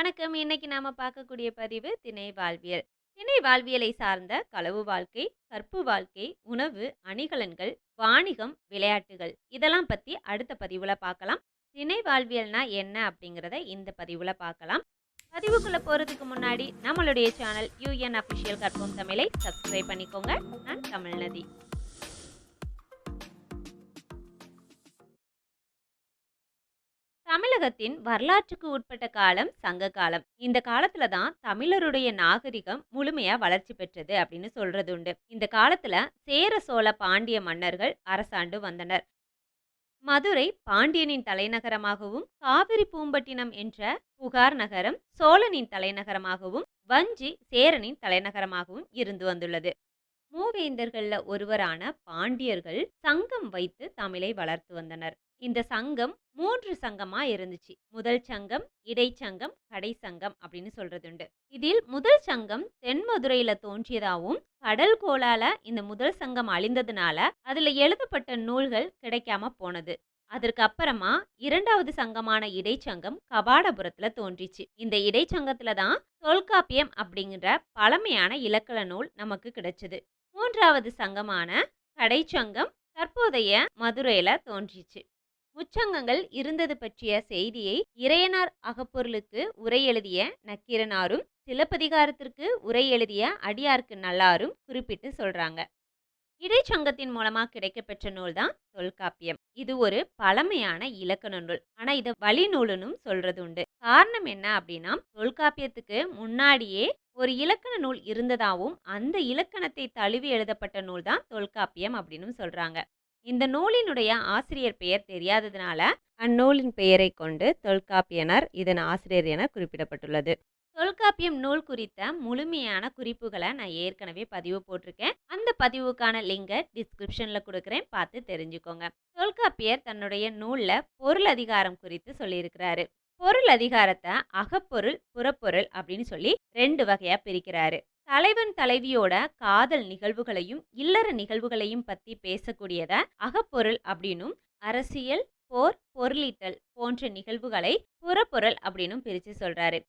வணக்கம். இன்னைக்கு நாம பார்க்கக்கூடிய பதிவு திணை வாழ்வியல். திணை வாழ்வியலை சார்ந்த களவு வாழ்க்கை, கற்பு வாழ்க்கை, உணவு, அணிகலன்கள், வாணிகம், விளையாட்டுகள் இதெல்லாம் பத்தி அடுத்த பதிவுல பார்க்கலாம். திணை வாழ்வியல்னா என்ன அப்படிங்கிறத இந்த பதிவுல பார்க்கலாம். பதிவுக்குள்ள போறதுக்கு முன்னாடி நம்மளுடைய சேனல் யூஎன் அஃபிஷியல் கற்போம் தமிழை சப்ஸ்கிரைப் பண்ணிக்கோங்க. நான் தமிழ்நதி. தமிழகத்தின் வரலாற்றுக்கு உட்பட்ட காலம் சங்க காலம். இந்த காலத்துல தான் தமிழருடைய நாகரிகம் முழுமையா வளர்ச்சி பெற்றது அப்படின்னு சொல்றது உண்டு. இந்த காலத்துல சேர சோழ பாண்டிய மன்னர்கள் அரசாண்டு வந்தனர். மதுரை பாண்டியனின் தலைநகரமாகவும், காவிரி பூம்பட்டினம் என்ற புகார் நகரம் சோழனின் தலைநகரமாகவும், வஞ்சி சேரனின் தலைநகரமாகவும் இருந்து வந்துள்ளது. மூவேந்தர்களில் ஒருவரான பாண்டியர்கள் சங்கம் வைத்து தமிழை வளர்த்து வந்தனர். இந்த சங்கம் மூன்று சங்கமா இருந்துச்சு. முதல் சங்கம், இடைச்சங்கம், கடைச்சங்கம் அப்படின்னு சொல்றதுண்டு. இதில் முதல் சங்கம் தென்மதுரையில தோன்றியதாகவும் கடல் கோளால இந்த முதல் சங்கம் அழிந்ததுனால அதுல எழுதப்பட்ட நூல்கள் கிடைக்காம போனது. அதற்கு அப்புறமா இரண்டாவது சங்கமான இடைச்சங்கம் கபாடபுரத்துல தோன்றிச்சு. இந்த இடைச்சங்கத்துல தான் தொல்காப்பியம் அப்படிங்கிற பழமையான இலக்கண நூல் நமக்கு கிடைச்சது. மூன்றாவது சங்கமான கடைச்சங்கம் தற்போதைய மதுரையில தோன்றிச்சு. முச்சங்கங்கள் இருந்தது பற்றிய செய்தியை இறையனார் அகப்பொருளுக்கு உரை எழுதிய நக்கீரனாரும், சிலப்பதிகாரத்திற்கு உரை எழுதிய அடியார்க்கு நல்லாரும் குறிப்பிட்டு சொல்றாங்க. இடைச்சங்கத்தின் மூலமா கிடைக்கப்பெற்ற நூல் தான் தொல்காப்பியம். இது ஒரு பழமையான இலக்கண நூல். ஆனா இது வழி நூலுன்னு சொல்றது உண்டு. காரணம் என்ன அப்படின்னா தொல்காப்பியத்துக்கு முன்னாடியே ஒரு இலக்கண நூல் இருந்ததாவும், அந்த இலக்கணத்தை தழுவி எழுதப்பட்ட நூல் தான் தொல்காப்பியம் அப்படின்னும் சொல்றாங்க. இந்த நூலினுடைய ஆசிரியர் பெயர் தெரியாததுனால அந்நூலின் பெயரை கொண்டு தொல்காப்பியனர் இதன் ஆசிரியர் என குறிப்பிடப்பட்டுள்ளது. தொல்காப்பியம் நூல் குறித்த முழுமையான குறிப்புகளை நான் ஏற்கனவே பதிவு போட்டிருக்கேன். அந்த பதிவுக்கான லிங்கை டிஸ்கிரிப்ஷன்ல கொடுக்குறேன். பார்த்து தெரிஞ்சுக்கோங்க. தொல்காப்பியர் தன்னுடைய நூல்ல பொருள் அதிகாரம் குறித்து சொல்லியிருக்கிறாரு. பொருள் அதிகாரத்தை அகப்பொருள், புறப்பொருள் அப்படின்னு சொல்லி ரெண்டு வகையா பிரிக்கிறாரு. தலைவன் தலைவியோட காதல் நிகழ்வுகளையும், இல்லற நிகழ்வுகளையும் பத்தி பேசக்கூடியத அகப்பொருள் அப்படின்னும், அரசியல், போர், பொருளீட்டல் போன்ற நிகழ்வுகளை புறப்பொருள் அப்படின்னும் பிரித்து சொல்றாரு.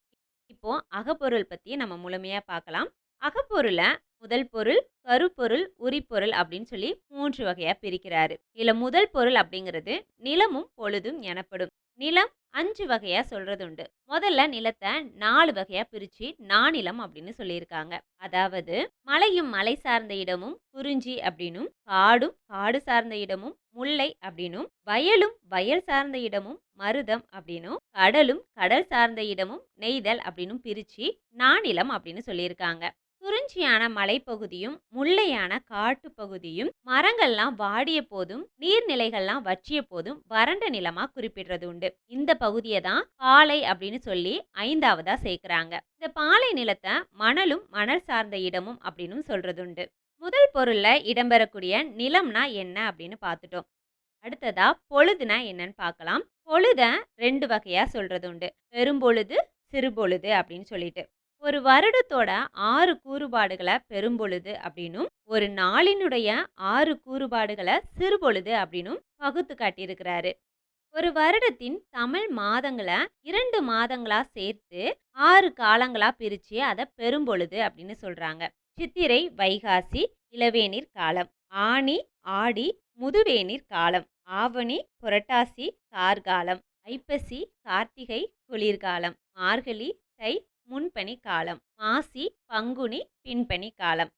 இப்போ அகப்பொருள் பத்தி நம்ம முழுமையா பார்க்கலாம். அகப்பொருளை முதல் பொருள், கருப்பொருள், உரிப்பொருள் அப்படின்னு சொல்லி மூன்று வகையா பிரிக்கிறாரு. இதுல முதல் பொருள் அப்படிங்கிறது நிலமும் பொழுதும் எனப்படும். நிலம் அஞ்சு வகையாக சொல்கிறது உண்டு முதல்ல நிலத்தை நாலு வகையாக பிரித்து நானிலம் அப்படின்னு சொல்லியிருக்காங்க. அதாவது மலையும் மலை சார்ந்த இடமும் குறிஞ்சி அப்படின்னும், காடும் காடு சார்ந்த இடமும் முல்லை அப்படின்னும், வயலும் வயல் சார்ந்த இடமும் மருதம் அப்படின்னும், கடலும் கடல் சார்ந்த இடமும் நெய்தல் அப்படின்னும் பிரித்து நானிலம் அப்படின்னு சொல்லியிருக்காங்க. குறிஞ்சியான மலைப்பகுதியும், முல்லையான காட்டு பகுதியும், மரங்கள்லாம் வாடிய போதும், நீர்நிலைகள்லாம் வற்றிய போதும் வறண்ட நிலமா குறிப்பிடுறது உண்டு. இந்த பகுதியை தான் பாலை அப்படின்னு சொல்லி ஐந்தாவதா சேர்க்கிறாங்க. இந்த பாலை நிலத்தை மணலும் மணல் சார்ந்த இடமும் அப்படின்னும் சொல்றதுண்டு. முதல் பொருள்ல இடம்பெறக்கூடிய நிலம்னா என்ன அப்படின்னு பார்த்துட்டோம். அடுத்ததா பொழுதுனா என்னன்னு பார்க்கலாம். பொழுத ரெண்டு வகையா சொல்றது உண்டு. பெரும்பொழுது, சிறுபொழுது அப்படின்னு சொல்லிட்டு. ஒரு வருடத்தோட ஆறு கூறுபாடுகளை பெரும்பொழுது அப்படின்னும், ஒரு நாளினுடைய ஆறு கூறுபாடுகளை சிறுபொழுது அப்படின்னும் பகுத்து காட்டியிருக்கிறாரு. ஒரு வருடத்தின் தமிழ் மாதங்களை இரண்டு மாதங்களா சேர்த்து ஆறு காலங்களா பிரிச்சு அதை பெரும்பொழுது அப்படின்னு சொல்றாங்க. சித்திரை, வைகாசி இளவேநீர் காலம், ஆனி, ஆடி முதுவேநீர் காலம், ஆவணி, புரட்டாசி கார்காலம், ஐப்பசி, கார்த்திகை குளிர்காலம், மார்கழி, தை முன்பனி காலம், மாசி, பங்குனி பின்பனி காலம்.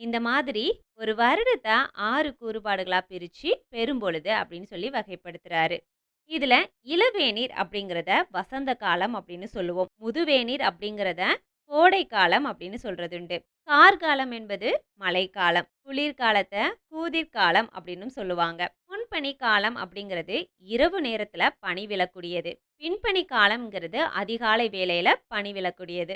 இந்த மாதிரி ஒரு வருடத்தை ஆறு கூறுபாடுகளாக பிரித்து பெரும்பொழுது அப்படின்னு சொல்லி வகைப்படுத்துறாரு. இதில் இளவேநீர் அப்படிங்கிறத வசந்த காலம் அப்படின்னு சொல்லுவோம். முதுவேநீர் அப்படிங்கிறத கோடை காலம் அப்படின்னு சொல்றதுண்டு. கார்காலம் என்பது மழைக்காலம். குளிர்காலத்தை கூதிர்காலம் அப்படின்னும் சொல்லுவாங்க. முன்பனி காலம் அப்படிங்கிறது இரவு நேரத்தில் பனி விழக்கூடியது. பின்பணி காலம்ங்கிறது அதிகாலை வேலையில் பணி விழக்கூடியது.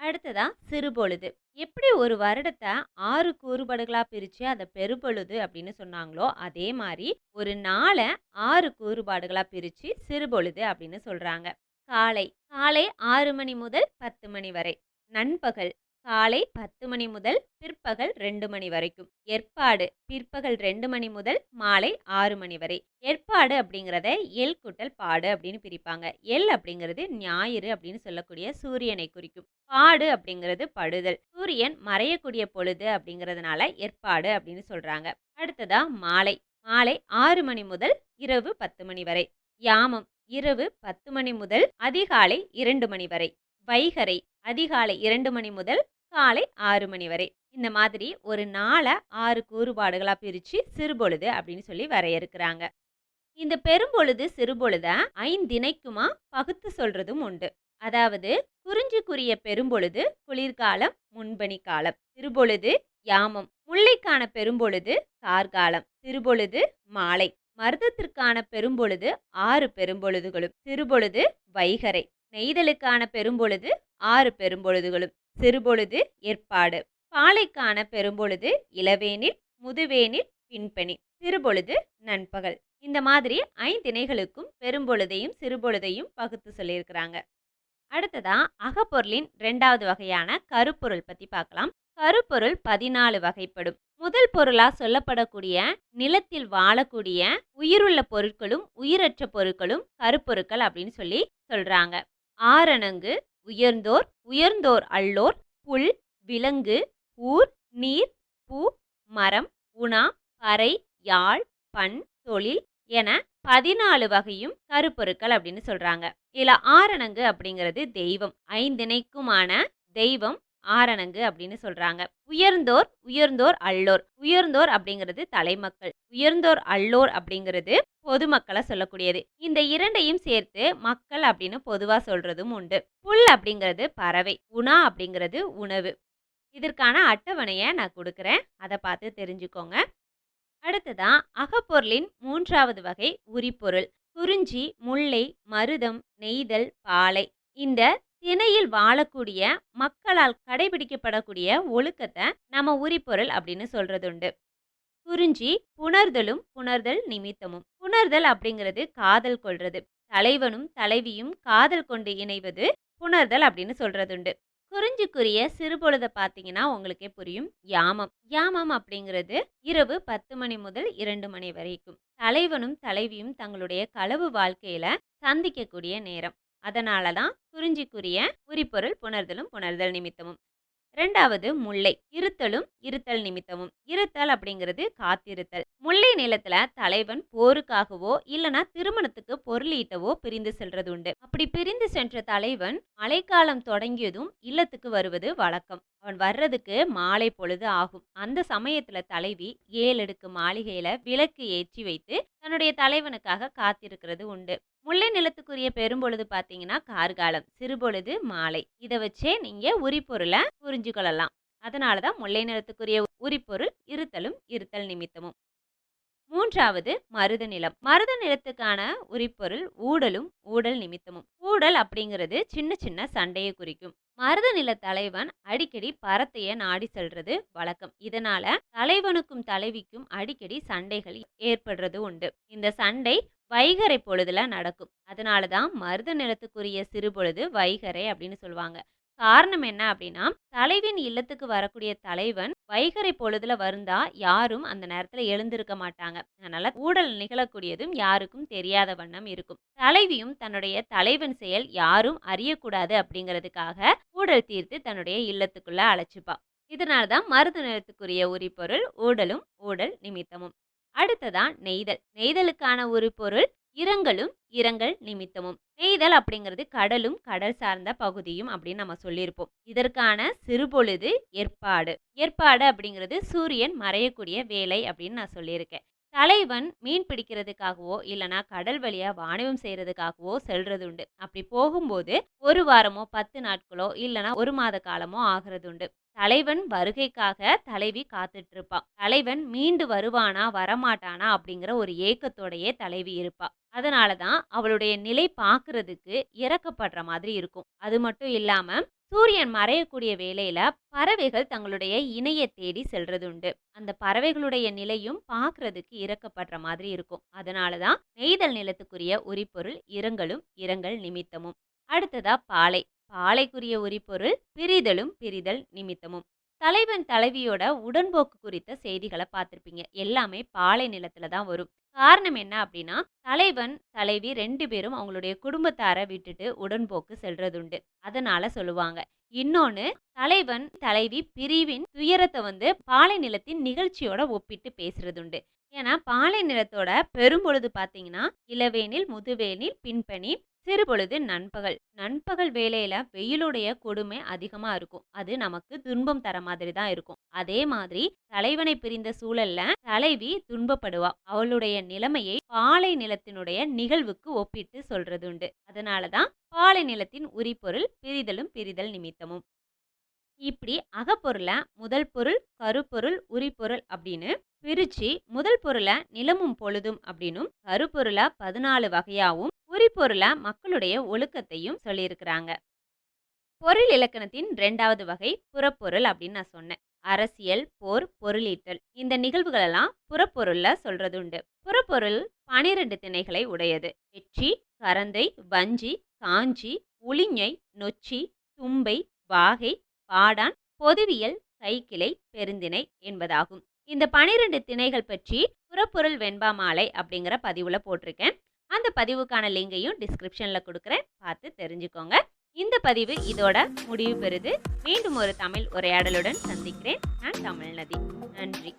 அடுத்ததா சிறுபொழுது. எப்படி ஒரு வருடத்தை ஆறு கூறுபாடுகளாக பிரித்து அதை பெருபொழுது அப்படின்னு சொன்னாங்களோ, அதே மாதிரி ஒரு நாளை ஆறு கூறுபாடுகளாக பிரித்து சிறுபொழுது அப்படின்னு சொல்கிறாங்க காலை காலை ஆறு மணி முதல் பத்து மணி வரை. நண்பகல் காலை பத்து மணி முதல் பிற்பகல் ரெண்டு மணி வரைக்கும். ஏற்பாடு பிற்பகல் ரெண்டு மணி முதல் மாலை ஆறு மணி வரை. ஏற்பாடு அப்படிங்கிறத எல் குட்டல் பாடு அப்படின்னு பிரிப்பாங்க. எல் அப்படிங்கிறது ஞாயிறு அப்படின்னு சொல்லக்கூடிய சூரியனை குறிக்கும். பாடு அப்படிங்கிறது படுதல். சூரியன் மறையக்கூடிய பொழுது அப்படிங்கிறதுனால ஏற்பாடு அப்படின்னு சொல்றாங்க. அடுத்ததா மாலை. மாலை ஆறு மணி முதல் இரவு பத்து மணி வரை. யாமம் இரவு பத்து மணி முதல் அதிகாலை இரண்டு மணி வரை. வைகரை அதிகாலை இரண்டு மணி முதல் காலை ஆறு மணி வரை. இந்த மாதிரி ஒரு நாளை ஆறு கூறுபாடுகளாக பிரித்து சிறுபொழுது அப்படின்னு சொல்லி வரையறுக்கிறாங்க. இந்த பெரும்பொழுது சிறுபொழுத ஐந்தினைக்குமா பகுத்து சொல்றதும் உண்டு. அதாவது குறிஞ்சிக்குரிய பெரும்பொழுது குளிர்காலம் முன்பணி காலம். சிறுபொழுது யாமம். முல்லைக்கான பெரும்பொழுது கார்காலம். சிறுபொழுது மாலை. மருதத்திற்கான பெரும்பொழுது ஆறு பெரும்பொழுதுகளும் சிறுபொழுது வைகரை. நெய்தலுக்கான பெரும்பொழுது ஆறு பெரும்பொழுதுகளும் சிறுபொழுது ஏற்பாடு. பாலைக்கான பெரும்பொழுது இளவேனில் முதுவேனில் பின்பணி சிறுபொழுது நண்பகல். இந்த மாதிரி ஐந்திணைகளுக்கும் பெரும்பொழுதையும் சிறுபொழுதையும் பகுத்து சொல்லியிருக்கிறாங்க. அடுத்ததா அகப்பொருளின் ரெண்டாவது வகையான கருப்பொருள் பத்தி பார்க்கலாம். கருப்பொருள் பதினாலு வகைப்படும். முதல் பொருளா சொல்லப்படக்கூடிய நிலத்தில் வாழக்கூடிய உயிருள்ள பொருட்களும் உயிரற்ற பொருட்களும் கருப்பொருட்கள் அப்படின்னு சொல்லி சொல்றாங்க. ஆரணங்கு உயர்ந்தோர் உயர்ந்தோர் அல்லோர் புல் விலங்கு ஊர் நீர் பூ மரம் உணா பறை யாழ் பண் தொழில் என பதினாலு வகையும் கருப்பொருட்கள் அப்படின்னு சொல்றாங்க. இதுல ஆரணங்கு அப்படிங்கிறது தெய்வம். ஐந்திணைக்குமான தெய்வம் ஆரணங்கு அப்படின்னு சொல்றாங்க. உயர்ந்தோர் உயர்ந்தோர் அல்லோர். உயர்ந்தோர் அப்படிங்கிறது தலைமக்கள். உயர்ந்தோர் அல்லோர் அப்படிங்கிறது பொதுமக்களை சொல்லக்கூடியது. இந்த இரண்டையும் சேர்த்து மக்கள் அப்படின்னு பொதுவா சொல்றதும் உண்டு. புல் அப்படிங்கிறது பறவை உணா அப்படிங்கிறது உணவு. இதற்கான அட்டவணையை நான் கொடுக்குறேன். அதை பார்த்து தெரிஞ்சுக்கோங்க. அடுத்ததான் அகப்பொருளின் மூன்றாவது வகை உரிப்பொருள் குறிஞ்சி முல்லை மருதம் நெய்தல் பாலை. இந்த திணையில் வாழக்கூடிய மக்களால் கடைபிடிக்கப்படக்கூடிய ஒழுக்கத்தை நம்ம உரிப்பொருள் அப்படின்னு சொல்றதுண்டு. குறிஞ்சி புணர்தலும் புணர்தல் நிமித்தமும். புணர்தல் அப்படிங்கிறது காதல் கொள்றது. தலைவனும் தலைவியும் காதல் கொண்டு இணைவது புணர்தல் அப்படின்னு சொல்றதுண்டு. குறிஞ்சிக்குரிய சிறுபொழுதை பார்த்தீங்கன்னா உங்களுக்கே புரியும். யாமம். யாமம் அப்படிங்கிறது இரவு பத்து மணி முதல் இரண்டு மணி வரைக்கும். தலைவனும் தலைவியும் தங்களுடைய களவு வாழ்க்கையில சந்திக்கக்கூடிய நேரம். அதனால தான் குறிஞ்சிக்குரிய உரிப்பொருள் புணர்தலும் புணர்தல் நிமித்தமும். ரெண்டாவது முல்லை. இருத்தலும் இருத்தல் நிமித்தமும். இருத்தல் அப்படிங்கிறது காத்திருத்தல். முல்லை நிலத்துல தலைவன் போருக்காகவோ இல்லனா திருமணத்துக்கு பொருள் ஈட்டவோ பிரிந்து செல்றது உண்டு. அப்படி பிரிந்து சென்ற தலைவன் மழைக்காலம் தொடங்கியதும் இல்லத்துக்கு வருவது வழக்கம். அவன் வர்றதுக்கு மாலை பொழுது ஆகும். அந்த சமயத்துல தலைவி ஏழடுக்கு மாளிகையில விளக்கு ஏற்றி வைத்து தன்னுடைய தலைவனுக்காக காத்திருக்கிறது உண்டு. முல்லை நிலத்துக்குரிய பெரும்பொழுது பாத்தீங்கன்னா கார்காலம் சிறுபொழுது மாலை. இதை வச்சே நீங்க உரிப்பொருளை புரிஞ்சுக்கொள்ளலாம். அதனால தான் முல்லை நிலத்துக்குரிய உரிப்பொருள் இருத்தலும் இருத்தல் நிமித்தமும். மூன்றாவது மருத நிலம். மருத நிலத்துக்கான உரிப்பொருள் ஊடலும் ஊடல் நிமித்தமும். ஊடல் அப்படிங்கிறது சின்ன சின்ன சண்டையை குறிக்கும். மருத நில தலைவன் அடிக்கடி பரத்தைய நாடி செல்றது வழக்கம். இதனால தலைவனுக்கும் தலைவிக்கும் அடிக்கடி சண்டைகள் ஏற்படுறது உண்டு. இந்த சண்டை வைகரை பொழுதுல நடக்கும். அதனால தான் மருத நிலத்துக்குரிய சிறுபொழுது வைகரை அப்படின்னு சொல்லுவாங்க. காரணம் என்ன அப்படின்னா தலைவின் இல்லத்துக்கு வரக்கூடிய தலைவன் வைகரை பொழுதுல வருந்தா யாரும் அந்த நேரத்துல எழுந்திருக்க மாட்டாங்க. அதனால ஊடல் நிகழக்கூடியதும் யாருக்கும் தெரியாத வண்ணம் இருக்கும். தலைவியும் தன்னுடைய தலைவன் செயல் யாரும் அறியக்கூடாது அப்படிங்கிறதுக்காக ஊடல் தீர்த்து தன்னுடைய இல்லத்துக்குள்ள அழைச்சிப்பா. இதனால்தான் மருது நிலத்துக்குரிய உரிப்பொருள் ஊடலும் ஊடல் நிமித்தமும். அடுத்ததான் நெய்தல். நெய்தலுக்கான உரிப்பொருள் இரங்கலும் இரங்கல் நிமித்தமும். நெய்தல் அப்படிங்கிறது கடலும் கடல் சார்ந்த பகுதியும் அப்படின்னு நம்ம சொல்லியிருப்போம். இதற்கான சிறுபொழுது ஏற்பாடு. ஏற்பாடு அப்படிங்கிறது சூரியன் மறையக்கூடிய வேலை அப்படின்னு நான் சொல்லியிருக்கேன். தலைவன் மீன் பிடிக்கிறதுக்காகவோ இல்லைனா கடல் வழியா வாணிபம் செய்யறதுக்காகவோ செல்றது உண்டு அப்படி போகும்போது ஒரு வாரமோ பத்து நாட்களோ இல்லைனா ஒரு மாத காலமோ ஆகிறது உண்டு தலைவன் வருகைக்காக தலைவி காத்துட்டு தலைவன் மீண்டு வருவானா வரமாட்டானா அப்படிங்கிற ஒரு ஏக்கத்தோடையே தலைவி இருப்பா. அதனால தான் அவளுடைய நிலை பார்க்கறதுக்கு இறக்கப்படுற மாதிரி இருக்கும். அது மட்டும் இல்லாம சூரியன் மறையக்கூடிய வேலையில பறவைகள் தங்களுடைய இணைய தேடி செல்றதுண்டு அந்த பறவைகளுடைய நிலையும் பார்க்கறதுக்கு இறக்கப்படுற மாதிரி இருக்கும். அதனாலதான் நெய்தல் நிலத்துக்குரிய உரிப்பொருள் இரங்கலும் இரங்கல் நிமித்தமும். அடுத்ததா பாலை. பாலைக்குரிய உரிபொருள் பிரிதலும் பிரிதல் நிமித்தமும். தலைவன் தலைவியோட உடன்போக்கு குறித்த செய்திகளை பார்த்துருப்பீங்க. எல்லாமே பாலை நிலத்துல தான் வரும். காரணம் என்ன அப்படின்னா தலைவன் தலைவி ரெண்டு பேரும் அவங்களுடைய குடும்பத்தாரை விட்டுட்டு உடன்போக்கு செல்றதுண்டு. அதனால சொல்லுவாங்க. இன்னொன்னு தலைவன் தலைவி பிரிவின் துயரத்தை வந்து பாலை நிலத்தின் நிகழ்ச்சியோட ஒப்பிட்டு பேசுறதுண்டு. ஏன்னா பாலை நிலத்தோட பெரும்பொழுது பார்த்தீங்கன்னா இளவேனில் முதுவேனில் பின்பனி சிறுபொழுது நண்பகல். நண்பகல் வேலையில வெயிலுடைய கொடுமை அதிகமா இருக்கும். அது நமக்கு துன்பம் தர மாதிரி தான் இருக்கும். அதே மாதிரி தலைவனை பிரிந்த சூழல்ல தலைவி துன்பப்படுவா. அவளுடைய நிலைமையை பாலை நிலத்தினுடைய நிகழ்வுக்கு ஒப்பிட்டு சொல்றதுண்டு. அதனாலதான் பாலை நிலத்தின் உரிபொருள் பிரிதலும் பிரிதல் நிமித்தமும். இப்படி அகப்பொருளை முதல் பொருள் கருப்பொருள் உரிபொருள் அப்படின்னு பிரிச்சு முதல் பொருளை நிலமும் பொழுதும் அப்படின்னும் கருப்பொருளை பதினாலு வகையாகவும் உரிபொருளை மக்களுடைய ஒழுக்கத்தையும் சொல்லியிருக்கிறாங்க. பொருள் இலக்கணத்தின் ரெண்டாவது வகை புறப்பொருள் அப்படின்னு நான் சொன்னேன். அரசியல் போர் பொருளீட்டல். இந்த நிகழ்வுகளெல்லாம் புறப்பொருள்ல சொல்றதுண்டு. புறப்பொருள் பனிரெண்டு திணைகளை உடையது. வெற்றி கரந்தை வஞ்சி காஞ்சி உளிஞை நொச்சி தும்பை வாகை பாடான் பொதுவியல் கைக்கிளை பெருந்திணை என்பதாகும். இந்த பனிரெண்டு திணைகள் பற்றி புறப்பொருள் வெண்பா மாலை அப்படிங்கிற பதிவில் போட்டிருக்கேன். அந்த பதிவுக்கான லிங்கையும் டிஸ்கிரிப்ஷனில் கொடுக்குறேன். பார்த்து தெரிஞ்சுக்கோங்க. இந்த பதிவு இதோட முடிவு பெறுது. மீண்டும் ஒரு தமிழ் உரையாடலுடன் சந்திக்கிறேன். நான் தமிழ்நதி நன்றி.